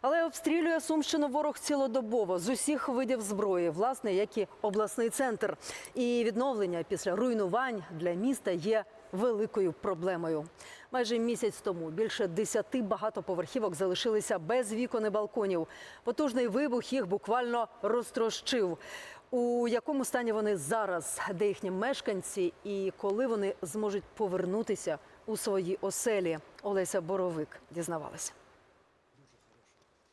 Але обстрілює Сумщину ворог цілодобово з усіх видів зброї, власне, як і обласний центр. І відновлення після руйнувань для міста є великою проблемою. Майже місяць тому більше десяти багатоповерхівок залишилися без вікон і балконів. Потужний вибух їх буквально розтрощив. У якому стані вони зараз, де їхні мешканці, і коли вони зможуть повернутися у свої оселі? Олеся Боровик дізнавалася.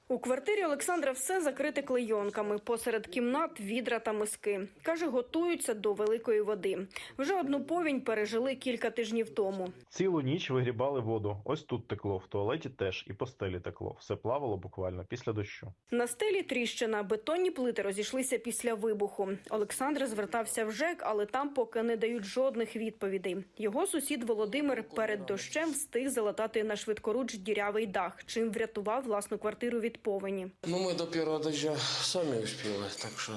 У квартирі Олександра все закрите клейонками. Посеред кімнат відра та миски. Каже, готуються до великої води. Вже одну повінь пережили кілька тижнів тому. Цілу ніч вигрібали воду. Ось тут текло, в туалеті теж і по стелі текло. Все плавало буквально після дощу. На стелі тріщина, бетонні плити розійшлися після вибуху. Олександр звертався в ЖЕК, але там поки не дають жодних відповідей. Його сусід Володимир перед дощем встиг залатати на швидкоруч дірявий дах, чим врятував власну квартиру від повені. Ну, ми до першого дождя самі успіли, так що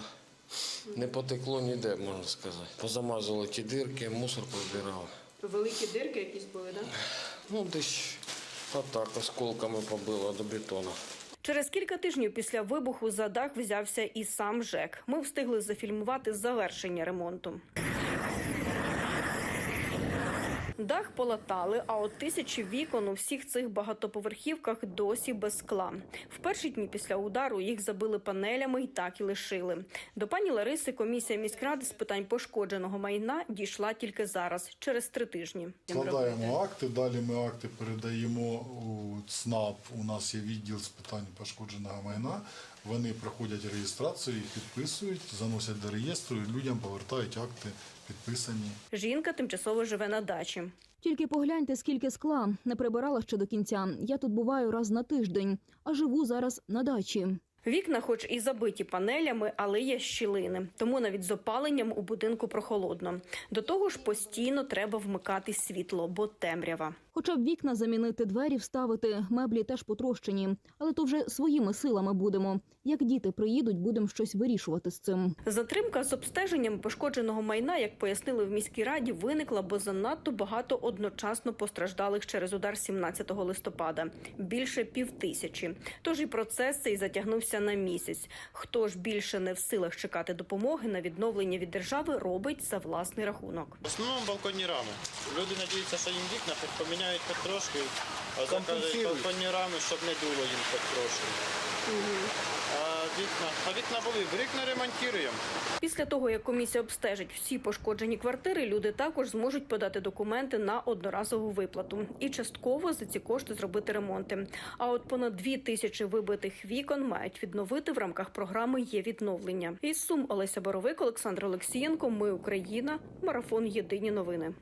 не потекло ніде, можна сказати. Позамазали ті дирки, мусор позбирали. Великі дирки якісь були, так? Ну, десь отак осколками побило до бетону. Через кілька тижнів після вибуху за дах взявся і сам ЖЕК. Ми встигли зафільмувати завершення ремонту. Дах полатали, а от тисячі вікон у всіх цих багатоповерхівках досі без скла. В перші дні після удару їх забили панелями і так і лишили. До пані Лариси комісія міськради з питань пошкодженого майна дійшла тільки зараз, через три тижні. Складаємо акти, далі ми акти передаємо у ЦНАП. У нас є відділ з питань пошкодженого майна. Вони проходять реєстрацію, їх підписують, заносять до реєстру і людям повертають акти підписані. Жінка тимчасово живе на дачі. Тільки погляньте, скільки скла не прибирала ще до кінця. Я тут буваю раз на тиждень, а живу зараз на дачі. Вікна, хоч і забиті панелями, але є щілини, тому навіть з опаленням у будинку прохолодно. До того ж, постійно треба вмикати світло, бо темрява. Хоча б вікна замінити, двері вставити, меблі теж потрощені. Але то вже своїми силами будемо. Як діти приїдуть, будемо щось вирішувати з цим. Затримка з обстеженням пошкодженого майна, як пояснили в міській раді, виникла, бо занадто багато одночасно постраждалих через удар 17 листопада більше півтисячі. Тож і процес цей затягнувся на місяць. Хто ж більше не в силах чекати допомоги на відновлення від держави, робить за власний рахунок. В основному балконні рами. Люди надіються, що їм вікна поміняють потрошки, а заказують балконні рами, щоб не дуло їм хоч трошки. А вікна, а вікна були, не ремонтуємо. Після того, як комісія обстежить всі пошкоджені квартири, люди також зможуть подати документи на одноразову виплату і частково за ці кошти зробити ремонти. А от понад дві тисячі вибитих вікон мають відновити в рамках програми є відновлення. Із Сум Олеся Боровик, Олександр Олексієнко. Ми Україна. Марафон Єдині новини.